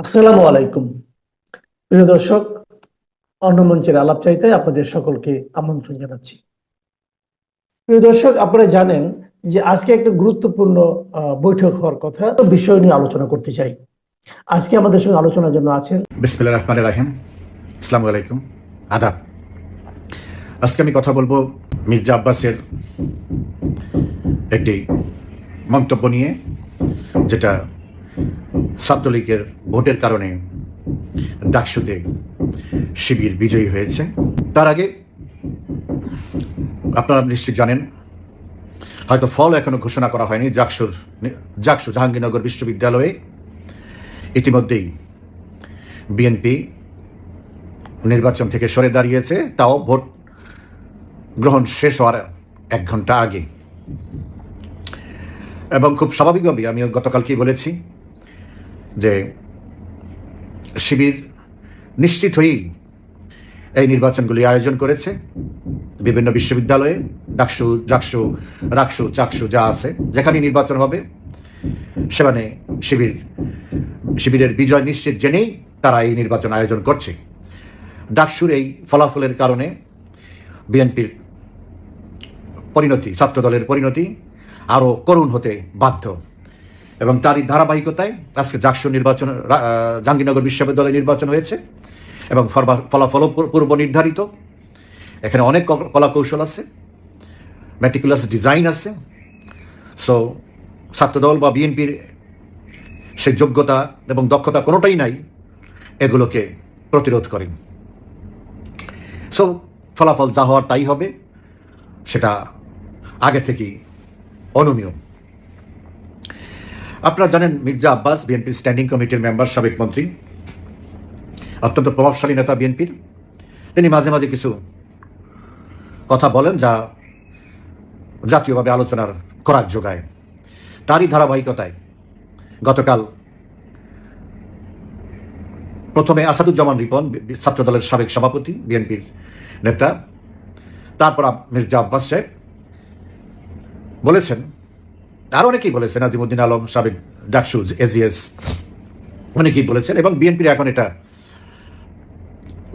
আসসালামু আলাইকুম। প্রিয় দর্শক, অন্য মঞ্চের আলাপ চাইতে আপনাদের সকলকে আমন্ত্রণ জানাচ্ছি। প্রিয় দর্শক, আপনারা জানেন যে আজকে একটা গুরুত্বপূর্ণ বৈঠক হওয়ার কথা। বিষয় নিয়ে আলোচনা করতে চাই। আজকে আমাদের সঙ্গে আলোচনার জন্য আছেন বিসমিল্লা রহমান রাহিম। আসসালামু আলাইকুম। আদাব। আজকে আমি কথা বলব মির্জা আব্বাসের একটি মন্তব্য নিয়ে, যেটা ছাত্রলীগের ভোটের কারণে ডাকসুতে শিবির বিজয়ী হয়েছে। তার আগে আপনারা নিশ্চয়ই জানেন, হয়তো ফল এখনও ঘোষণা করা হয়নি, জাকসুর জাকসু জাহাঙ্গীরনগর বিশ্ববিদ্যালয়ে ইতিমধ্যেই বিএনপি নির্বাচন থেকে সরে দাঁড়িয়েছে, তাও ভোট গ্রহণ শেষ হওয়ার এক ঘণ্টা আগে। এবং খুব স্বাভাবিকভাবে আমি গতকালকেই বলেছি যে শিবির নিশ্চিত হয়েই এই নির্বাচনগুলি আয়োজন করেছে। বিভিন্ন বিশ্ববিদ্যালয়ে ডাকসু, জাকসু, রাকসু, চাকসু যা আছে যেখানে নির্বাচন হবে, সেখানে শিবির, শিবিরের বিজয় নিশ্চিত জেনেই তারা এই নির্বাচন আয়োজন করছে। ডাকসুর এই ফলাফলের কারণে বিএনপির পরিণতি, ছাত্রদলের পরিণতি আরও করুণ হতে বাধ্য। এবং তারই ধারাবাহিকতায় আজকে জাকসু নির্বাচন জাহাঙ্গীরনগর বিশ্ববিদ্যালয়ে নির্বাচন হয়েছে এবং ফলাফল পূর্ব নির্ধারিত। এখানে অনেক ক- কলা কৌশল আছে, ম্যাটিকুলাস ডিজাইন আছে। সো ছাত্রদল বা বিএনপির সে যোগ্যতা এবং দক্ষতা কোনোটাই নাই, এগুলোকে প্রতিরোধ করেন। সো ফলাফল যা হওয়ার তাই হবে, সেটা আগে থেকেই অনুমীয় আপনারা জানেন মির্জা আব্বাস, বিএনপির স্ট্যান্ডিং কমিটির মেম্বার, সাবেক মন্ত্রী, অত্যন্ত প্রভাবশালী নেতা বিএনপির। তিনি মাঝে মাঝে কিছু কথা বলেন যা জাতীয়ভাবে আলোচনার খোরাক যোগায়। তারই ধারাবাহিকতায় গতকাল প্রথমে আসাদুজ্জামান রিপন ছাত্রদলের সাবেক সভাপতি, বিএনপির নেতা, তারপর মির্জা আব্বাস সাহেব বলেছেন আর অনেকেই বলেছেন আজিমুদ্দিন আলম, সাবেক ডাকসু এজিএস অনেকেই বলেছেন, এবং বিএনপির এখন এটা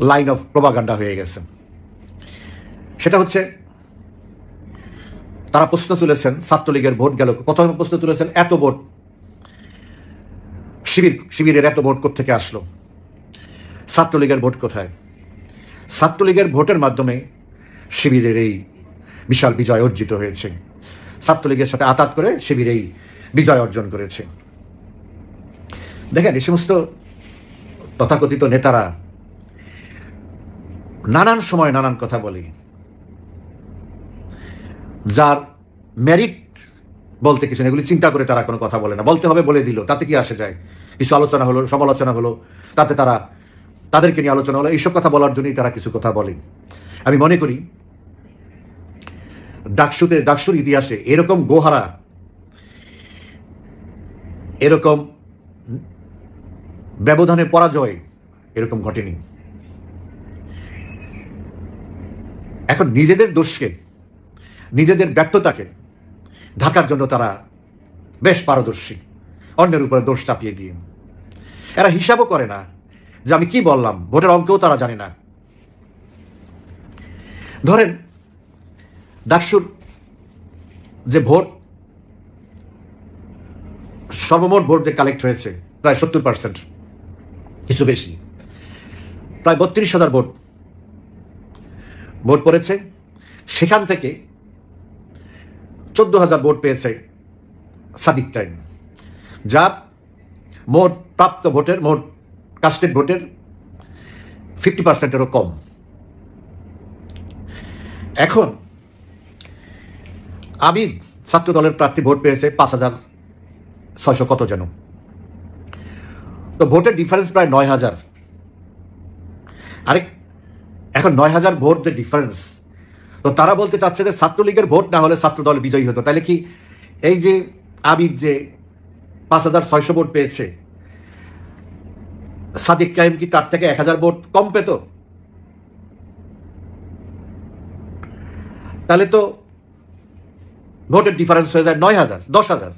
লাইন অফ প্রভাগান্ডা হয়ে গেছে। সেটা হচ্ছে, তারা প্রশ্ন তুলেছেন, ছাত্রলীগের ভোট গেল, প্রথমে প্রশ্ন তুলেছেন, এত ভোট, শিবির, শিবিরের এত ভোট থেকে আসলো? ছাত্রলীগের ভোট কোথায়? ছাত্রলীগের ভোটের মাধ্যমে শিবিরের এই বিশাল বিজয় অর্জিত হয়েছে। ছাত্রলীগের সাথে আতাত করে শিবির এই বিজয় অর্জন করেছে। দেখেন, এই সমস্ত তথাকথিত নেতারা নানান সময় নানান কথা বলে। যার মেরিট বলতে কিছু এগুলি চিন্তা করে তারা কোনো কথা বলে না। বলতে হবে, বলে দিল, তাতে কি আসে যায়? কিছু আলোচনা হলো, সমালোচনা হলো, তাতে তারা তাদেরকে নিয়ে আলোচনা হলো, এইসব কথা বলার জন্যই তারা কিছু কথা বলে। আমি মনে করি ডাকসুতে, ডাকসুর ইতিহাসে এরকম গোহারা, এরকম ব্যবধানে পরাজয় এরকম ঘটেনি। এখন নিজেদের দোষকে, নিজেদের ব্যর্থতাকে ঢাকার জন্য তারা বেশ পারদর্শী। অন্যের উপরে দোষ চাপিয়ে দিয়ে। এরা হিসাবও করে না যে আমি কি বললাম, ভোটের অঙ্কেও তারা জানে না। ধরেন ডাকসুর যে ভোট সর্বমোট ভোট যে কালেক্ট হয়েছে, প্রায় সত্তর পার্সেন্ট কিছু বেশি, প্রায় বত্রিশ হাজার ভোট ভোট পড়েছে। সেখান থেকে চোদ্দ হাজার ভোট পেয়েছে সাদিক টাইম যা মোট প্রাপ্ত ভোটের, মোট কাস্টেড ভোটের ফিফটি পার্সেন্টেরও কম। এখন আবিদ ছাত্র দলের প্রার্থী ভোট পেয়েছে পাঁচ হাজার ছয়শো কত যেন। তো ভোটের ডিফারেন্স প্রায় নয় হাজার। আরে, এখন নয় হাজার ভোট যে ডিফারেন্স তো তারা বলতে চাচ্ছে যে ছাত্রলীগের ভোট না হলে ছাত্র দল বিজয়ী হতো। তাহলে কি এই যে আবিদ যে পাঁচ হাজার ছয়শো ভোট পেয়েছে, সাদিক কাইম কি তার থেকে এক হাজার ভোট কম পেত? তাহলে তো ভোটের ডিফারেন্স হয়ে যায় নয় হাজার, দশ হাজার।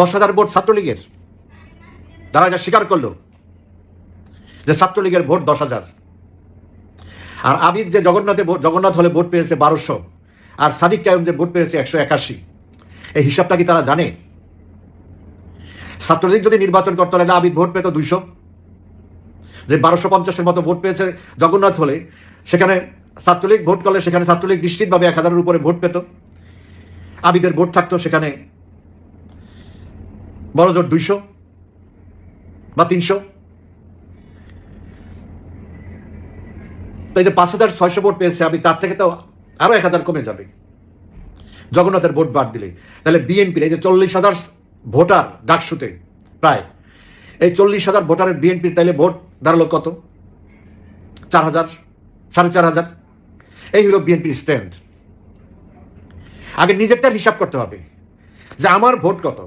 দশ হাজার ভোট ছাত্রলীগের। তারা এটা স্বীকার করল যে ছাত্রলীগের ভোট দশ হাজার। আর আবিদ যে জগন্নাথে জগন্নাথ হলে ভোট পেয়েছে বারোশো, আর সাদিক কায়ুম যে ভোট পেয়েছে একশো একাশি। এই হিসাবটা কি তারা জানে? ছাত্রলীগ যদি নির্বাচন করতে হলে আবিদ ভোট পেত দুইশো। যে বারোশো পঞ্চাশের মতো ভোট পেয়েছে জগন্নাথ হলে, সেখানে ছাত্রলীগ ভোট করলে সেখানে ছাত্রলীগ নিশ্চিতভাবে এক হাজারের উপরে ভোট পেত। আবিদের ভোট থাকতো সেখানে। বড় জোর দুইশো বা তিনশো। তো এই যে পাঁচ হাজার ছয়শো ভোট পেয়েছে আমি তার থেকে তো আরও এক হাজার কমে যাবে। জগন্নাথের ভোট বাদ দিলে। তাহলে বিএনপির এই যে চল্লিশ হাজার ভোটার ডাকসুতে প্রায়, এই চল্লিশ হাজার ভোটারের বিএনপির তাইলে ভোট দাঁড়াল কত? চার হাজার, সাড়ে চার হাজার। এই হলো বিএনপির স্ট্যান্ড আগে নিজেরটার হিসাব করতে হবে যে আমার ভোট কত?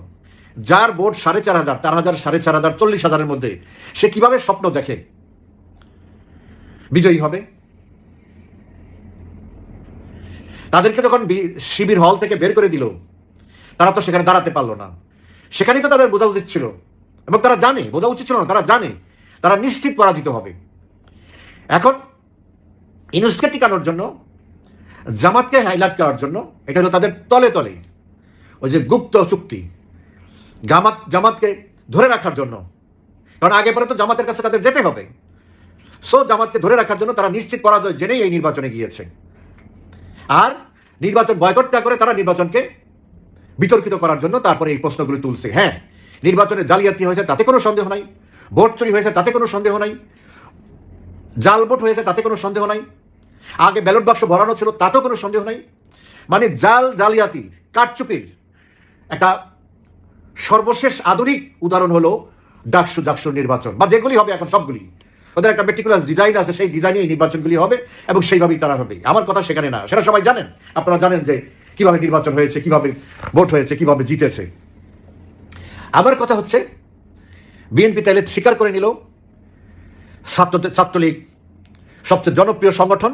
যার ভোট সাড়ে চার হাজার চার হাজার সাড়ে চার হাজার, চল্লিশ হাজারের মধ্যে, সে কীভাবে স্বপ্ন দেখে? বিজয়ী হবে। তাদেরকে যখন শিবির হল থেকে বের করে দিল, তারা তো সেখানে দাঁড়াতে পারল না। সেখানেই তো তাদের বোঝা উচিত ছিল। এবং তারা জানে, বোঝা উচিত ছিল না, তারা জানে, তারা নিশ্চিত পরাজিত হবে। এখন ইনুসকে টিকানোর জন্য জামাতকে হাইলাইট করার জন্য, এটা হলো তাদের তলে তলে ওই যে গুপ্ত চুক্তি, জামাত, জামাতকে ধরে রাখার জন্য। কারণ আগে পরে তো জামাতের কাছে তাদের যেতে হবে। সো জামাতকে ধরে রাখার জন্য তারা নিশ্চিত পরাজয় জেনেই এই নির্বাচনে গিয়েছে। আর নির্বাচন বয়কটটা করে তারা নির্বাচনকে বিতর্কিত করার জন্য তারপরে এই প্রশ্নগুলি তুলছে। হ্যাঁ নির্বাচনে জালিয়াতি হয়েছে, তাতে কোনো সন্দেহ নাই। ভোট চুরি হয়েছে, তাতে কোনো সন্দেহ নাই। জাল ভোট হয়েছে, তাতে কোনো সন্দেহ নাই। আগে ব্যালট বাক্স ভরানো ছিল, তাতেও কোনো সন্দেহ নাই। মানে জাল জালিয়াতির কারচুপির একটা সর্বশেষ আধুনিক উদাহরণ হলো ডাকসু ডাকসু নির্বাচন, বা যেগুলি হবে এখন সবগুলি। ওদের একটা পার্টিকুলার ডিজাইন আছে, সেই ডিজাইনে এই নির্বাচনগুলি হবে এবং সেইভাবেই তারা হবে। আমার কথা সেখানে না, সেটা সবাই জানেন। আপনারা জানেন যে কীভাবে নির্বাচন হয়েছে, কীভাবে ভোট হয়েছে, কীভাবে জিতেছে। আমার কথা হচ্ছে বিএনপি তাইলে স্বীকার করে নিল ছাত্র ছাত্রলীগ সবচেয়ে জনপ্রিয় সংগঠন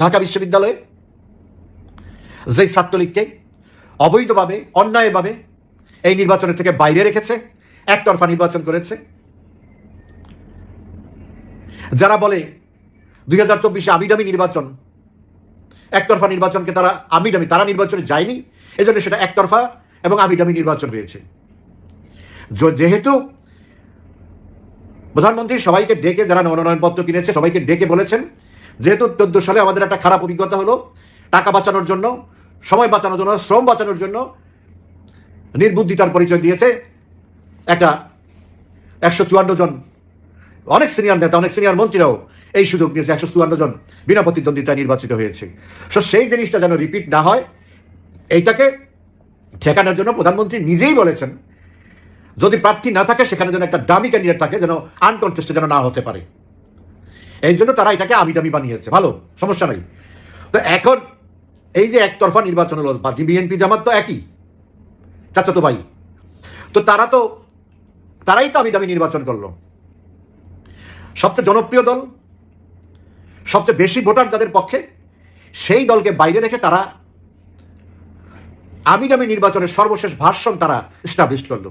ঢাকা বিশ্ববিদ্যালয়ে, যেই ছাত্রলীগকে অবৈধভাবে, অন্যায়ভাবে এই নির্বাচনের থেকে বাইরে রেখেছে, একতরফা নির্বাচন করেছে, যারা বলে দুই হাজার চব্বিশে আমিডামি নির্বাচন, একতরফা নির্বাচনকে তারা আমিডামি, তারা নির্বাচনে যায়নি, এজন্য সেটা একতরফা এবং আমিডামি নির্বাচন হয়েছে। যেহেতু প্রধানমন্ত্রী সবাইকে ডেকে, যারা মনোনয়নপত্র কিনেছে, সবাইকে ডেকে বলেছেন যেহেতু চোদ্দ সালে আমাদের একটা খারাপ অভিজ্ঞতা হলো টাকা বাঁচানোর জন্য, সময় বাঁচানোর জন্য, শ্রম বাঁচানোর জন্য নির্বুদ্ধিতার পরিচয় দিয়েছে একটা একশো চুয়ান্ন জন অনেক সিনিয়র নেতা, অনেক সিনিয়র মন্ত্রীরাও এই সুযোগ নিয়েছে, একশো চুয়ান্ন জন বিনা প্রতিদ্বন্দ্বিতায় নির্বাচিত হয়েছে। সো সেই জিনিসটা যেন রিপিট না হয়, এইটাকে ঠেকানোর জন্য প্রধানমন্ত্রী নিজেই বলেছেন, যদি প্রার্থী না থাকে, সেখানে যেন একটা দামি ক্যান্ডিডেট থাকে যেন আনকনটেস্টে যেন না হতে পারে। এই জন্য তারা এটাকে আমি দামি বানিয়েছে। ভালো? সমস্যা নাই। তো এখন এই যে একতরফা নির্বাচন হলো বিএনপি জামাত তো একই। চাচাতো ভাই। তো তারা তো, তারাই তো আমি দামি নির্বাচন করল। সবচেয়ে জনপ্রিয় দল, সবচেয়ে বেশি ভোটার যাদের পক্ষে, সেই দলকে বাইরে রেখে তারা আমি দামি নির্বাচনের সর্বশেষ ভাষণ তারা এস্টাবলিশ করল।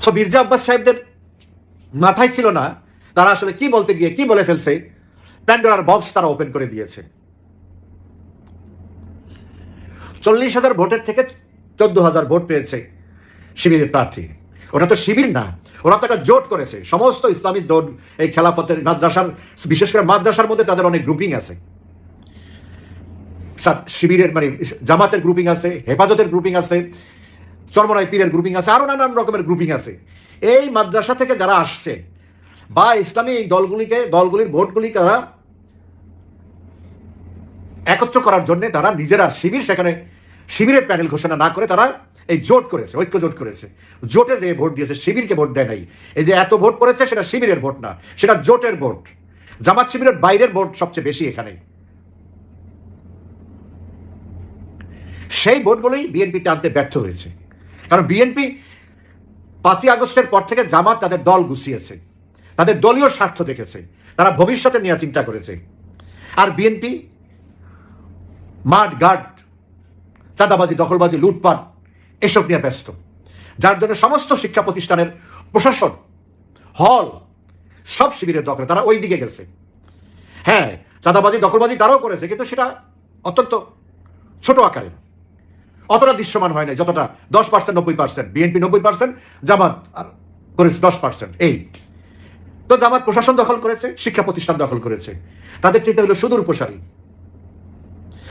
সো মির্জা আব্বাস সাহেবদের মাথায় ছিল না তারা আসলে কি বলতে গিয়ে কি বলে ফেলছে? প্যান্ডোরার বক্স তারা ওপেন করে দিয়েছে। চল্লিশ হাজার ভোটের থেকে চোদ্দ হাজার ভোট পেয়েছে শিবিরের প্রার্থী। ওটা তো শিবির না, ওরা তো একটা জোট করেছে। সমস্ত ইসলামিক জোট এই খেলাপথের মাদ্রাসার, বিশেষ করে মাদ্রাসার মধ্যে তাদের অনেক গ্রুপিং আছে। শিবিরের মানে জামাতের গ্রুপিং আছে, হেফাজতের গ্রুপিং আছে, চরমনাই পীরের গ্রুপিং আছে, আরও নানান রকমের গ্রুপিং আছে। এই মাদ্রাসা থেকে যারা আসছে বা ইসলামী এই দলগুলিকে, দলগুলির ভোটগুলি তারা একত্র করার জন্য তারা নিজেরা শিবির সেখানে শিবিরের প্যানেল ঘোষণা না করে তারা এই জোট করেছে, ঐক্য জোট করেছে। জোটে যে ভোট দিয়েছে, শিবিরকে ভোট দেয় নাই। এই যে এত ভোট করেছে সেটা শিবিরের ভোট না, সেটা জোটের ভোট। জামাত শিবিরের বাইরের ভোট সবচেয়ে বেশি এখানে। সেই ভোটগুলোই বিএনপি টানতে ব্যর্থ হয়েছে। কারণ বিএনপি পাঁচই আগস্টের পর থেকে জামাত তাদের দল গুছিয়েছে। তাদের দলীয় স্বার্থ দেখেছে। তারা ভবিষ্যতে নিয়ে চিন্তা করেছে। আর বিএনপি মাঠ গার্ড, চাঁদাবাজি, দখলবাজি, লুটপাট, এসব নিয়ে ব্যস্ত। যার জন্য সমস্ত শিক্ষা প্রতিষ্ঠানের প্রশাসন, হল, সব শিবিরের দখলে তারা ওই দিকে গেছে। হ্যাঁ চাঁদাবাজি, দখলবাজি তারাও করেছে, কিন্তু সেটা অত্যন্ত ছোট আকারে অতটা দৃশ্যমান হয় না যতটা দশ পার্সেন্ট নব্বই পার্সেন্ট বিএনপি নব্বই পার্সেন্ট জামাত আর করেছে দশ পার্সেন্ট এই। তো জামাত প্রশাসন দখল করেছে, শিক্ষা প্রতিষ্ঠান দখল করেছে। তাদের চিন্তা হলো সুদূর প্রসারী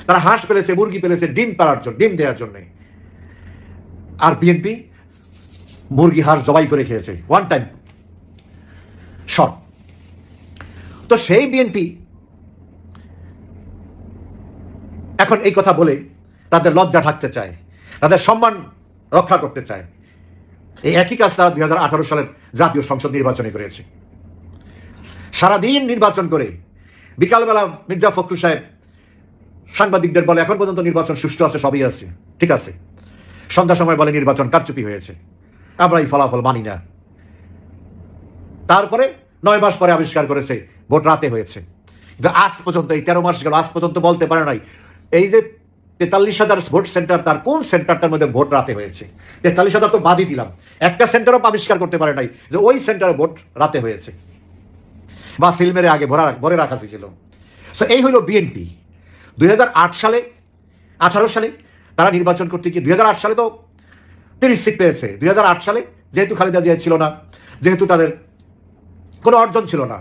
তারা হাঁস পেলেছে, মুরগি পেলেছে, ডিম পাড়ার জন্য, ডিম দেওয়ার জন্য। আর বিএনপি মুরগি, হাঁস জবাই করে খেয়েছে। ওয়ান টাইম শট তো সেই বিএনপি এখন এই কথা বলে তাদের লজ্জা ঢাকতে চায়, তাদের সম্মান রক্ষা করতে চায়। এই একই কাজ তারা দুই হাজার আঠারো সালের জাতীয় সংসদ নির্বাচনে করেছে। সারাদিন নির্বাচন করে। বিকালবেলা মির্জা ফখরুল সাহেব সাংবাদিকদের বলে, এখন পর্যন্ত নির্বাচন সুষ্ঠু আছে, সবই আছে। ঠিক আছে। সন্ধ্যা সময় বলে, নির্বাচন কারচুপি হয়েছে। আমরা এই ফলাফল মানি না। তারপরে নয় মাস পরে আবিষ্কার করেছে, ভোট রাতে হয়েছে। কিন্তু আজ পর্যন্ত, এই তেরো মাস গেল, আজ পর্যন্ত বলতে পারে নাই। এই যে তেতাল্লিশ হাজার ভোট সেন্টার, তার কোন সেন্টারটার মধ্যে ভোট রাতে হয়েছে? তেতাল্লিশ হাজার তো বাদই দিলাম। একটা সেন্টারও আবিষ্কার করতে পারে নাই যে ওই সেন্টারে ভোট রাতে হয়েছে। বা ফিল্মের আগে ভরা ভরে রাখা হয়েছিল। সো এই হলো বিএনপি দুই হাজার আট সালে, আঠারো সালে তারা নির্বাচন করতে গিয়ে, দুই হাজার আট সালে তো তিরিশ সিট পেয়েছে। দুই হাজার আট সালে যেহেতু খালেদা জিয়া ছিল না, যেহেতু তাদের কোনো অর্জন ছিল না,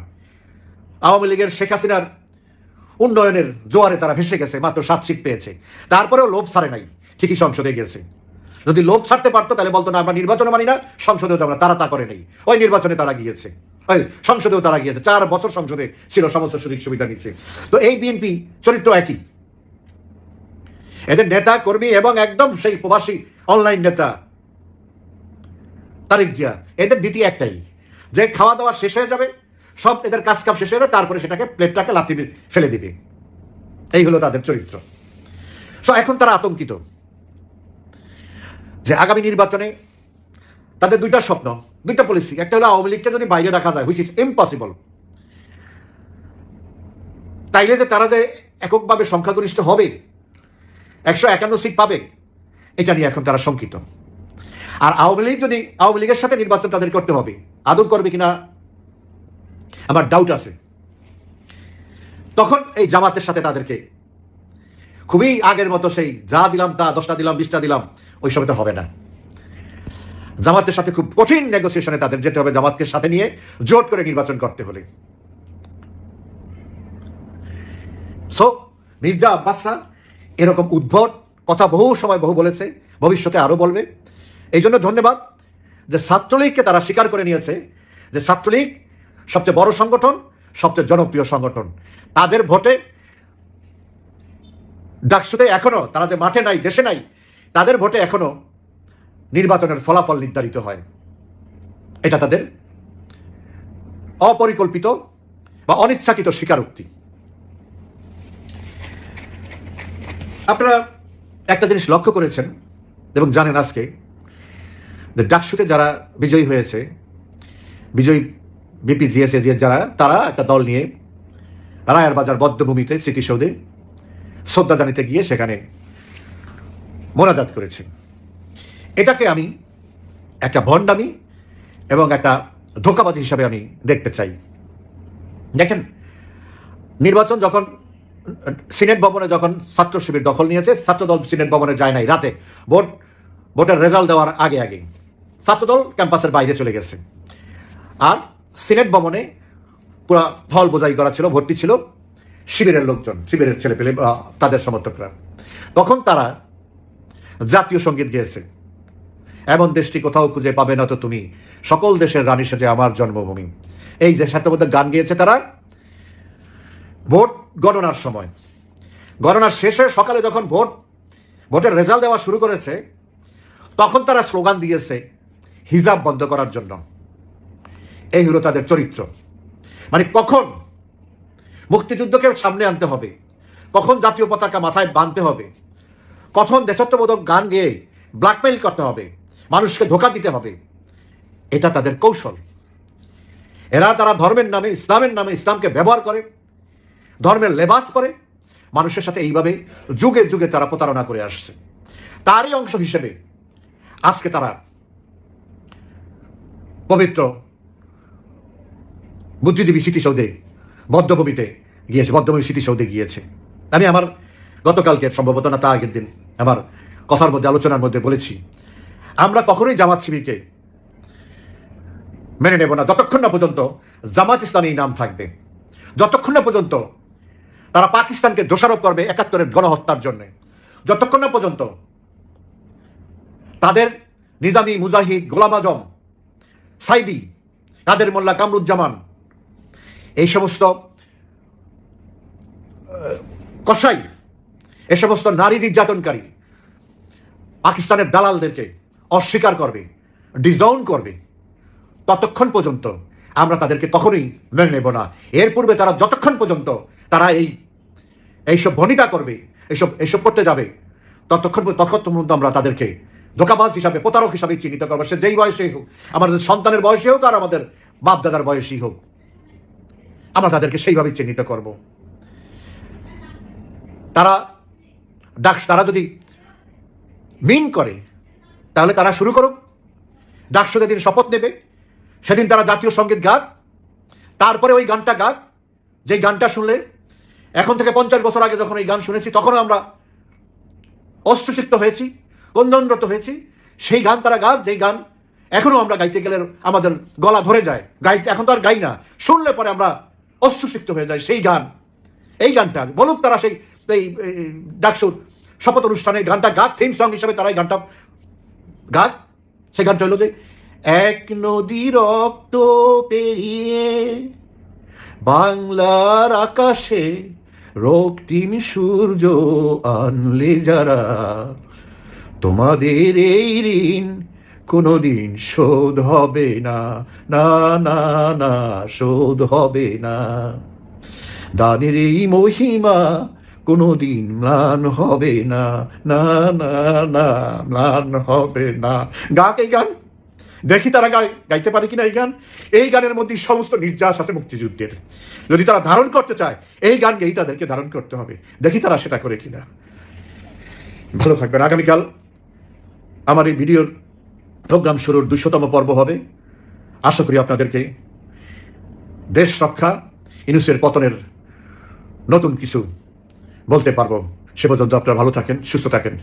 আওয়ামী লীগের শেখ হাসিনার উন্নয়নের জোয়ারে তারা ভেসে গেছে, মাত্র সাত সিট পেয়েছে। তারপরেও লোভ ছাড়ে নাই, ঠিকই সংসদে গেছে যদি লোভ ছাড়তে পারতো, তাহলে বলতো না, আমরা নির্বাচনে মানি না, সংসদেও যাব না তারা তা করে নেই। ওই নির্বাচনে তারা গিয়েছে। সংসদেও তারা গিয়েছে। চার বছর সংসদে ছিল সমস্ত সুযোগ সুবিধা নিচ্ছে। তো এই বিএনপি চরিত্র একই। এদের নেতা, কর্মী এবং একদম সেই প্রবাসী অনলাইন নেতা তারিক জিয়া। এদের নীতি একটাই, যে খাওয়া দাওয়া শেষ হয়ে যাবে, সব এদের কাজ কাপ শেষ হয়ে যাবে, তারপরে সেটাকে প্লেটটাকে লাথি ফেলে দিবে। এই হলো তাদের চরিত্র। তো এখন তারা আতঙ্কিত যে আগামী নির্বাচনে তাদের দুইটা স্বপ্ন। দুইটা পলিসি একটা হলো আওয়ামী লীগকে যদি বাইরে রাখা যায় হুইচ ইজ ইম্পসিবল তাইলে যে তারা যে এককভাবে সংখ্যাগরিষ্ঠ হবে, একশো একান্ন সিট পাবে, এটা নিয়ে এখন তারা শঙ্কিত। আর আওয়ামী লীগ যদি, আওয়ামী লীগের সাথে নির্বাচন তাদের করতে হবে, আদৌ করবে কিনা, আমার ডাউট আছে। তখন এই জামাতের সাথে তাদেরকে খুবই আগের মতো সেই যা দিলাম তা, দশটা দিলাম, বিশটা দিলাম, ওই সময় তো হবে না। জামাতের সাথে খুব কঠিন নেগোসিয়েশনে তাদের যেতে হবে জামাতকে সাথে নিয়ে, জোট করে নির্বাচন করতে হলে। সো মির্জা আব্বাসরা এরকম উদ্ভট কথা বহু সময় বহু বলেছে, ভবিষ্যতে আরও বলবে। এই জন্য ধন্যবাদ যে ছাত্রলীগকে তারা স্বীকার করে নিয়েছে যে ছাত্রলীগ সবচেয়ে বড় সংগঠন, সবচেয়ে জনপ্রিয় সংগঠন। তাদের ভোটে ডাকসুতে এখনও, তারা যে মাঠে নাই, দেশে নাই, তাদের ভোটে এখনও নির্বাচনের ফলাফল নির্ধারিত হয়। এটা তাদের অপরিকল্পিত বা অনিচ্ছাকৃত স্বীকারোক্তি। আপনারা একটা জিনিস লক্ষ্য করেছেন এবং জানেন আজকে, যে ডাকসুতে যারা বিজয়ী হয়েছে, বিজয়ী বিপি, জিএসএ যারা, তারা একটা দল নিয়ে রায়ের বাজার বদ্ধভূমিতে স্মৃতিসৌধে শ্রদ্ধা জানিতে গিয়ে সেখানে মোনাজাত করেছে। এটাকে আমি একটা ভণ্ডামি এবং একটা ধোকাবাজি হিসাবে আমি দেখতে চাই। দেখেন, নির্বাচন যখন, সিনেট ভবনে যখন ছাত্র শিবির দখল নিয়েছে, ছাত্রদল সিনেট ভবনে যায় নাই রাতে। ভোট, ভোটের রেজাল্ট দেওয়ার আগে আগে। ছাত্রদল ক্যাম্পাসের বাইরে চলে গেছে। আর সিনেট ভবনে পুরো ফল বোঝাই করা ছিল, ভর্তি ছিল শিবিরের লোকজন, শিবিরের ছেলে পেলে তাদের সমর্থকরা। তখন তারা জাতীয় সংগীত গেয়েছে। এমন দেশটি কোথাও খুঁজে পাবে না তো তুমি। সকল দেশের রানী সেজে আমার জন্মভূমি। এই যে মধ্যে গান গিয়েছে তারা? ভোট গণনার সময়। গণনার শেষে সকালে যখন ভোট, ভোটের রেজাল্ট দেওয়া শুরু করেছে, তখন তারা স্লোগান দিয়েছে, হিজাব বন্ধ করার জন্য। এই হলো তাদের চরিত্র। মানে কখন মুক্তিযুদ্ধকে সামনে আনতে হবে? কখন জাতীয় পতাকা মাথায় বাঁধতে হবে? কখন দেশত্ববোধক গান গেয়ে ব্ল্যাকমেইল করতে হবে? মানুষকে ধোকা দিতে হবে। এটা তাদের কৌশল। এরা তারা ধর্মের নামে, ইসলামের নামে ইসলামকে ব্যবহার করে, ধর্মের লেবাস করে মানুষের সাথে এইভাবে যুগে যুগে তারা প্রতারণা করে আসছে। তারই অংশ হিসেবে আজকে তারা পবিত্র বুদ্ধিজীবী স্মৃতিসৌধে, বদ্ধভূমিতে গিয়েছে, বদ্ধভূমি স্মৃতিসৌধে গিয়েছে। আমি আমার গতকালকে সম্ভবত না তা আগের দিন আমার কথার মধ্যে, আলোচনার মধ্যে বলেছি আমরা কখনোই জামাত শিবিরকে মেনে নেব না। যতক্ষণ না পর্যন্ত জামাত ইসলামী নাম থাকবে, যতক্ষণ না পর্যন্ত তারা পাকিস্তানকে দোষারোপ করবে একাত্তরের গণহত্যার জন্য, যতক্ষণ না পর্যন্ত তাদের নিজামি মুজাহিদ গোলাম আজম, সাইদি, কাদের মোল্লা কামরুজ্জামান, এই সমস্ত কসাই, এ সমস্ত নারী নির্যাতনকারী পাকিস্তানের দালালদেরকে অস্বীকার করবে ডিজাউন করবে। ততক্ষণ পর্যন্ত আমরা তাদেরকে কখনোই মেনে নেব না। এর পূর্বে তারা যতক্ষণ পর্যন্ত তারা এই, এইসব ভনিতা করবে, এইসব এইসব করতে যাবে, ততক্ষণ ততক্ষণ পর্যন্ত আমরা তাদেরকে ধোকাবাজ হিসাবে, প্রতারক হিসাবে চিহ্নিত করব। সে যেই বয়সেই হোক, আমাদের সন্তানের বয়সে হোক আর আমাদের বাপ দাদার বয়সী হোক, আমরা তাদেরকে সেইভাবে চিহ্নিত করব। তারা, ডাক, তারা যদি মিন করে তাহলে তারা শুরু করুক। ডাকসু যেদিন শপথ নেবে। সেদিন তারা জাতীয় সংগীত গাক। তারপরে ওই গানটা গাক। যেই গানটা শুনলে, এখন থেকে পঞ্চাশ বছর আগে যখন এই গান শুনেছি, তখনও আমরা অস্ত্রসিক্ত হয়েছি কন্দনরত হয়েছি। সেই গান তারা গাক, যেই গান এখনও আমরা গাইতে গেলে আমাদের গলা ধরে যায়। গাইতে, এখন তো আর গাই না। শুনলে পরে আমরা অস্ত্রসিক্ত হয়ে যায় সেই গান। এই গানটা বলুক তারা সেই, এই ডাকসুর শপথ অনুষ্ঠানে গানটা গাক। থিম সং হিসাবে তারা এই গানটা গাক সে গানটা হলো যে, এক নদী রক্ত পেরিয়ে বাংলার আকাশে রক্তিম সূর্য আনলে যারা, তোমাদের এই ঋণ কোনোদিন শোধ হবে না না না না, শোধ হবে না। দানের এই মহিমা কোনোদিন ম্লান হবে না না না না, ম্লান হবে না। গাক এই গান? দেখি তারা গায়, গাইতে পারে কিনা এই গান? এই গানের মধ্যে সমস্ত নির্যাস আছে মুক্তিযুদ্ধের। যদি তারা ধারণ করতে চায়, এই গান গেয়েই তাদেরকে ধারণ করতে হবে। দেখি তারা সেটা করে কিনা। ভালো থাকবেন। আগামীকাল আমার এই ভিডিওর প্রোগ্রাম শুরুর দুশোতম পর্ব হবে। আশা করি আপনাদেরকে দেশ রক্ষা, ইনুসের পতনের নতুন কিছু বলতে পারব। সে পর্যন্ত আপনারা ভালো থাকেন সুস্থ থাকেন।